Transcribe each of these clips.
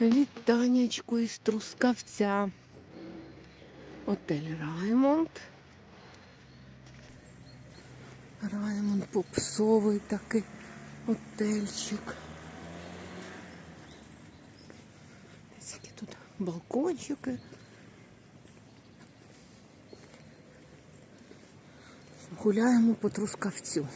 Вітанечко із Трускавця. Отель Раймонд. Раймонд попсовий такий отельчик. Які тут балкончики. Гуляємо по Трускавцю.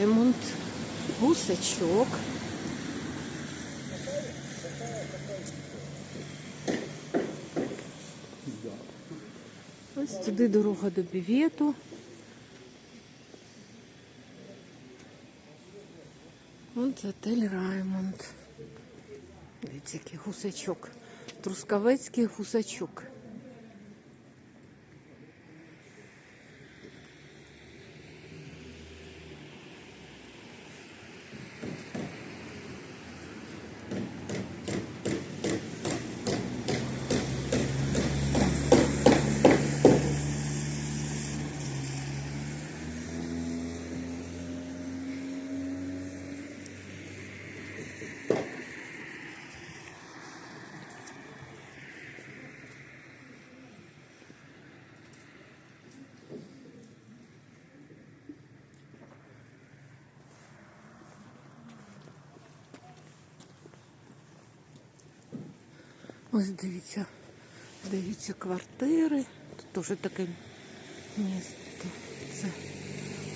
Раймонд, гусачок. Ось туди дорога до бівету. От отель Раймонд. Дивіться, який гусачок. Трускавецький гусачок. Ось дивіться, дивіться квартири. Тут теж таке місто. Це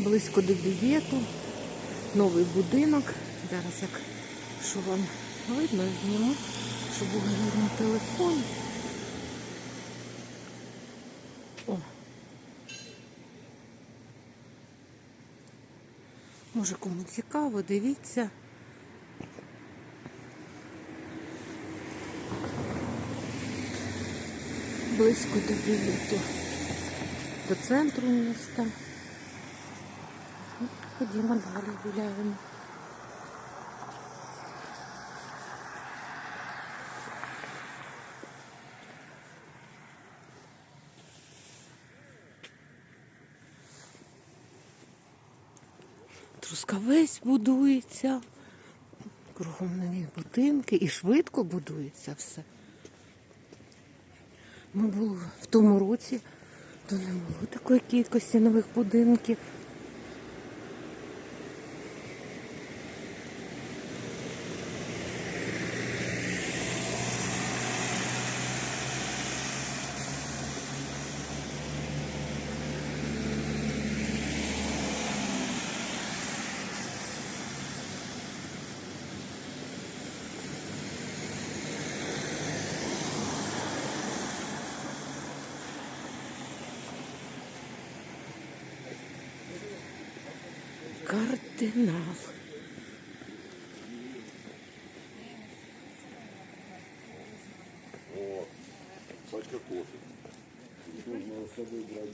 близько до бівету. Новий будинок. Зараз як що вам видно, зніму, щоб було видно телефон. О. Може кому цікаво, дивіться. Близько до білету, до центру міста. Ну, Ходімо далі гуляємо. Трускавець будується, кругом нові будинки і швидко будується все. Ми були в тому році, то не було такої кількості нових будинків. Кардинал. О, пачка кофе. Нужно с собой брать.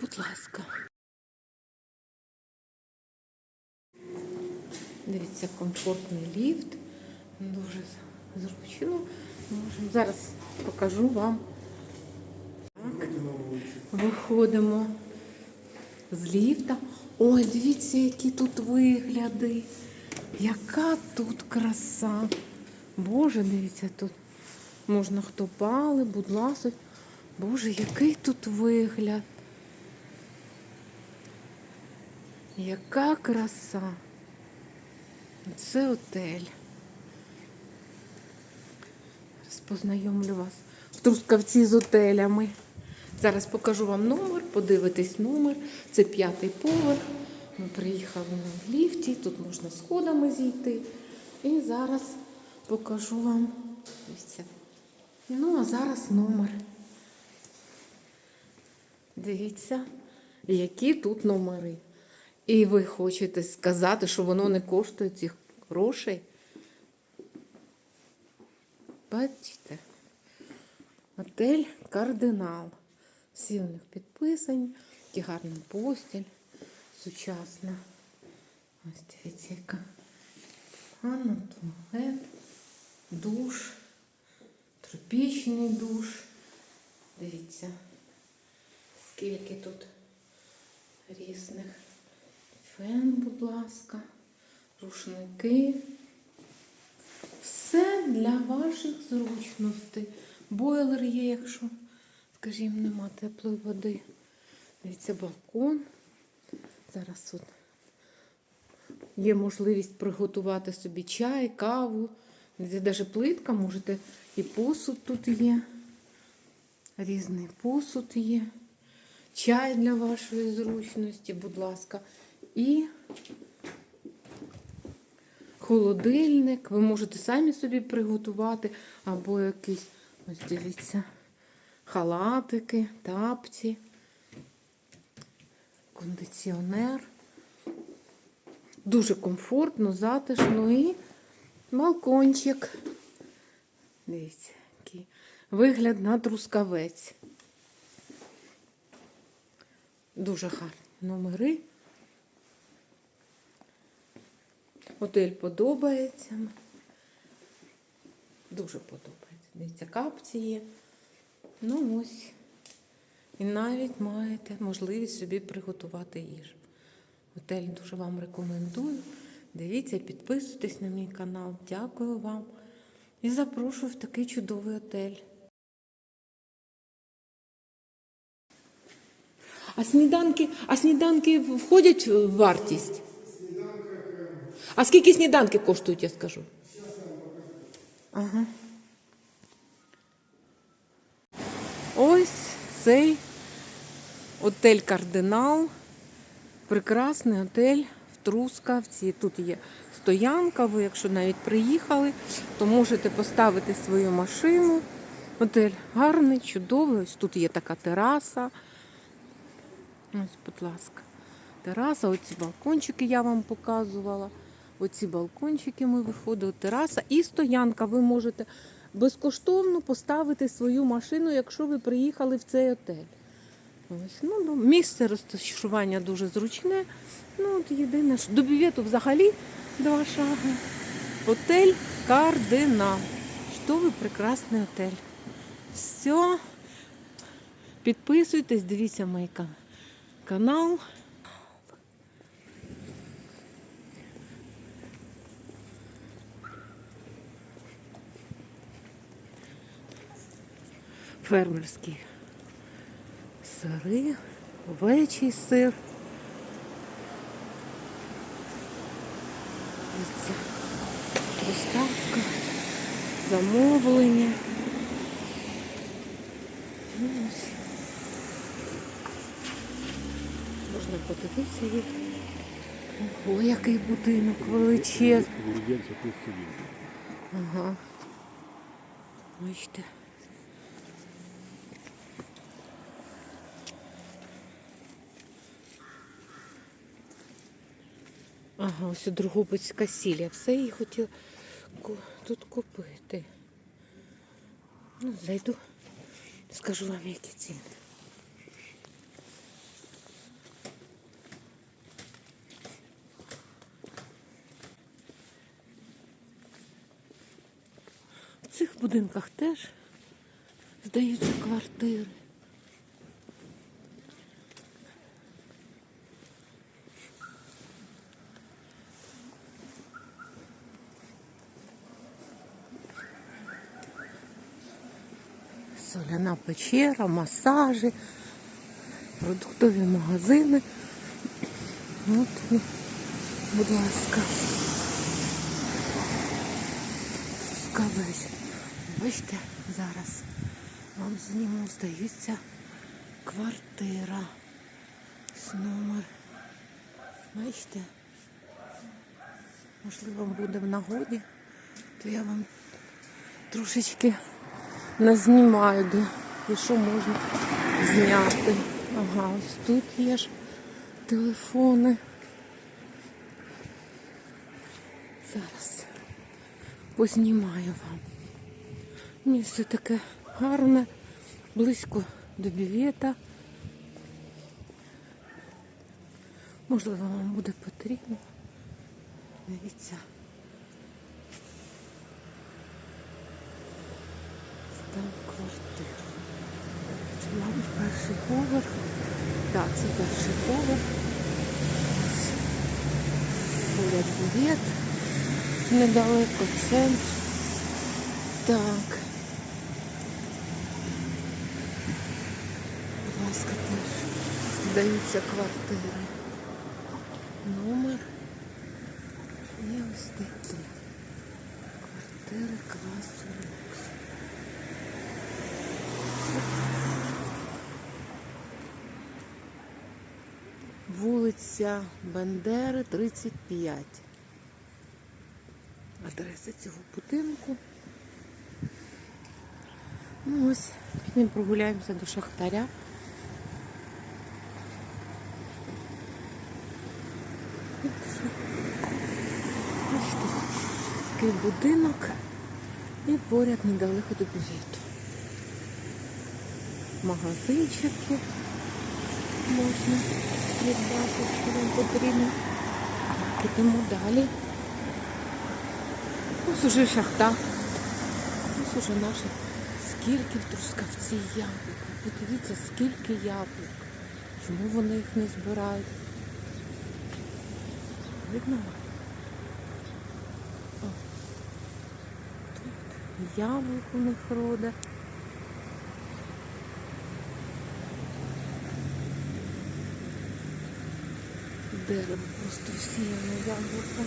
будь ласка. Дивіться, комфортний ліфт. Дуже зручно. Зараз покажу вам. Так, виходимо з ліфта. Ой, дивіться, які тут вигляди. Яка тут краса. Боже, дивіться, тут можна хто пали, будь ласка. Боже, який тут вигляд. Яка краса. Це отель. Зараз познайомлю вас в Трускавці з отелями. Зараз покажу вам номер, подивитись номер. Це п'ятий поверх. Ми приїхали на ліфті, тут можна сходами зійти. І зараз покажу вам. Дивіться. Ну, а зараз номер. Дивіться, які тут номери. І ви хочете сказати, що воно не коштує цих грошей? Бачите? Отель Кардинал. Всі у них гарна постіль, сучасна. Ось дивіться, яка ванна, туалет, душ, тропічний душ. Дивіться, скільки тут різних фен, будь ласка, рушники. Все для ваших зручностей. Бойлер є, якщо, скажімо, нема теплої води. Дивіться, балкон. Зараз тут є можливість приготувати собі чай, каву. Навіть плитка, можете і посуд тут є. Різний посуд є. Чай для вашої зручності, будь ласка. І холодильник. Ви можете самі собі приготувати, або якісь, ось дивіться, халатики, тапці, кондиціонер. Дуже комфортно, затишно і балкончик. Дивіться, який вигляд на трускавець. Дуже гарні номери. Готель подобається. Дуже подобається. Дивіться, капці є. Ну ось. І навіть маєте можливість собі приготувати їжу. Готель дуже вам рекомендую. Дивіться, підписуйтесь на мій канал. Дякую вам. І запрошую в такий чудовий готель. А сніданки, а сніданки входять в вартість? А скільки сніданки коштують, я скажу? Ага. Ось цей отель Кардинал. Прекрасний готель в Трускавці. Тут є стоянка. Ви, якщо навіть приїхали, то можете поставити свою машину. Готель гарний, чудовий. Ось тут є така тераса. Ось, будь ласка, тераса, оці балкончики я вам показувала. Оці балкончики ми виходили, тераса і стоянка. Ви можете безкоштовно поставити свою машину, якщо ви приїхали в цей отель. Ось, ну, ну, місце розташування дуже зручне. Ну, от єдине, що до бювету взагалі два шаги. Отель Кардинал. Чудовий прекрасний отель. Все. Підписуйтесь, дивіться мій канал. Фермерські сири, овечий сир. Дивіться, Доставка, замовлення. Ось. Можна подивитися їх. Ого, який будинок величезний. Ага. Бачите. Ага, ось Другобицька сіль. Я все її хотіла тут купити. Ну, зайду, скажу вам, які ціни. В цих будинках теж здаються квартири. Печера, масажі, продуктові магазини. От, будь ласка. Скавець. Бачите, зараз вам зніму, здається, квартира. Ось номер. Бачите? Можливо, буде в нагоді, то я вам трошечки назнімаю, де і що можна зняти. Ага, ось тут є ж телефони. Зараз познімаю вам. Місце таке гарне, близько до бівета. Можливо, вам буде потрібно. Дивіться. Там мабуть, перший поверх. Так, це перший поверх. Поряд бювет. Недалеко центр. Так. Будь ласка, теж здаються квартири. Номер. І ось такі. Квартири класу люкс. Вулиця Бендери, 35. Адреса цього будинку. Ну ось, підемо прогуляємося до Шахтаря. Бачите, такий будинок і поряд недалеко до бювету. Магазинчики можна придбати, що вам потрібно. Підемо далі. Ось уже шахта. Ось уже наші. Скільки в трускавці яблук. Подивіться, скільки яблук. Чому вони їх не збирають? Видно? О. Тут яблук у них роде. Дерево просто всіяне яблуком.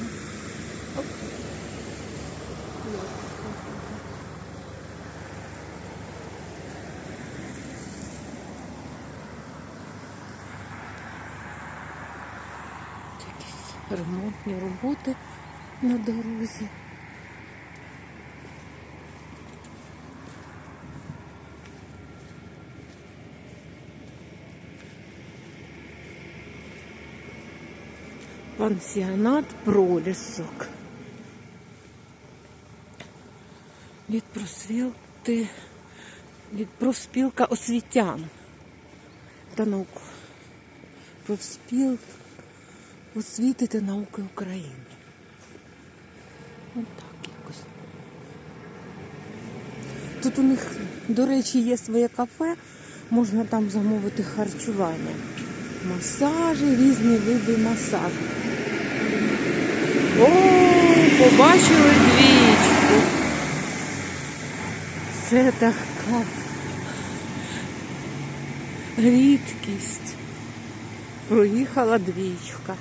Якісь ремонтні роботи на дорозі. Пансіонат пролісок. Від просвілти, від профспілка освітян та науку. Профспіл освіти та науки України. Ось так якось. Тут у них, до речі, є своє кафе, можна там замовити харчування. Масажі, різні види масажу. О, побачили двічку. Це така рідкість. Проїхала двічка.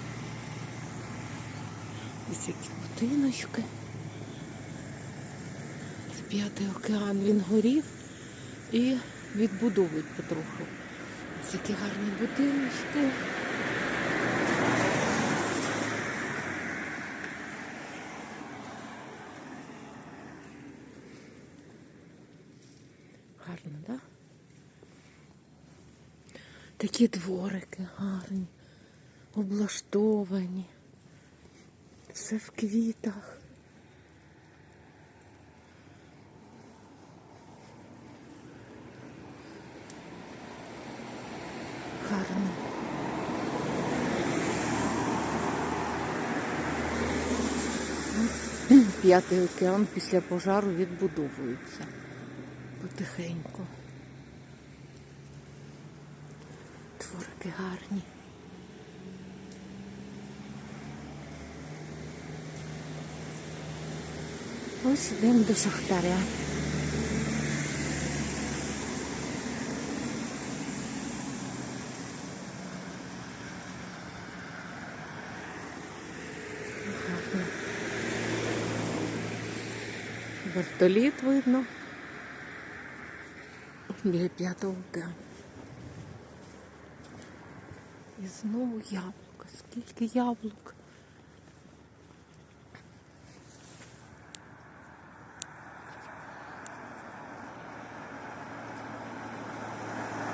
Ось які будиночки. Це п'ятий океан, він горів і відбудовують потроху. Ось які гарні будиночки. Гарно, так? Да? Такі дворики гарні, облаштовані. Все в квітах. Гарно. П'ятий океан після пожару відбудовується потихеньку. Творики гарні. Ось йдемо до Шахтаря. Вертоліт видно. Біля п'ятого океану. І знову яблука. Скільки яблук.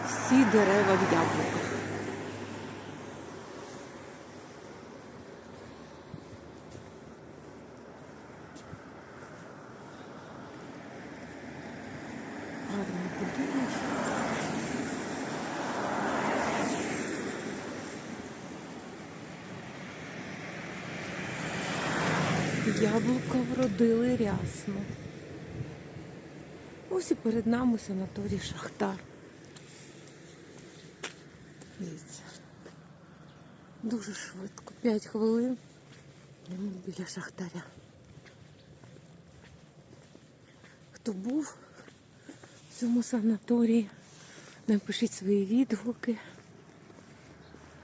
Всі дерева в яблуках. Гарний будиночок. Яблука вродили рясно. Ось і перед нами санаторій Шахтар. Дивіться. Дуже швидко. 5 хвилин. І ми біля Шахтаря. Хто був в цьому санаторії, напишіть свої відгуки.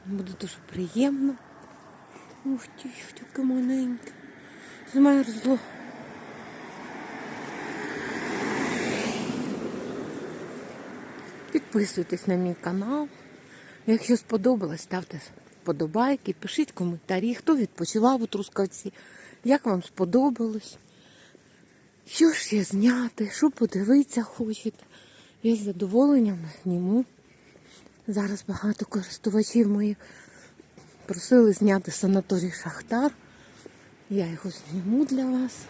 Буде дуже приємно. Ух ти, таке маленьке. Змерзло. Підписуйтесь на мій канал. Якщо сподобалось, ставте вподобайки, пишіть коментарі, хто відпочивав у Трускавці, як вам сподобалось. Що ж ще зняти, що подивитися хочете. Я з задоволенням зніму. Зараз багато користувачів моїх просили зняти санаторій Шахтар. Я його зніму для вас.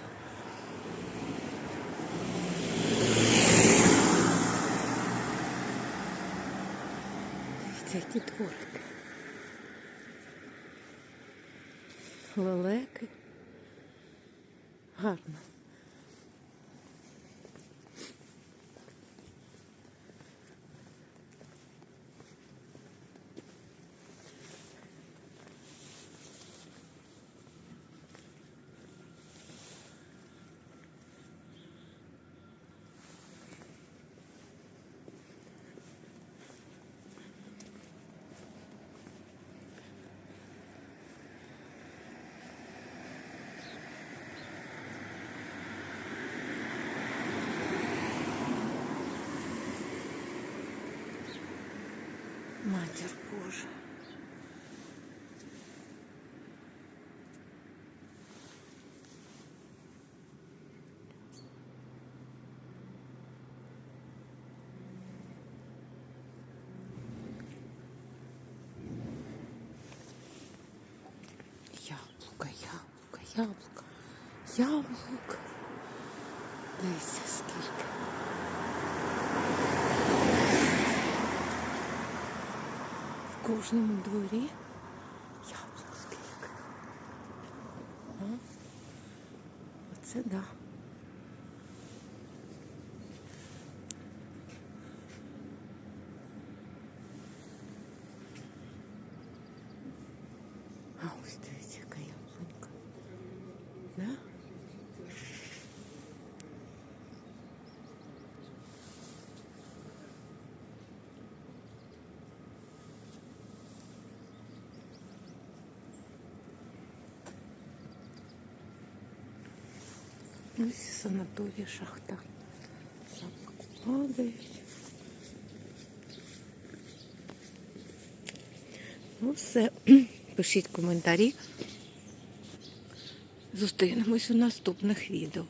Дивіться, які дворики. Лелеки. Гарно. Яблук. яблука. Дивіться скільки. В кожному дворі яблук скільки. Оце да. А ось дивіться, яка яблунька. Да? Ось санаторій шахта. Яблуки падають. Ну все. Пишіть коментарі. Зустрінемось у наступних відео.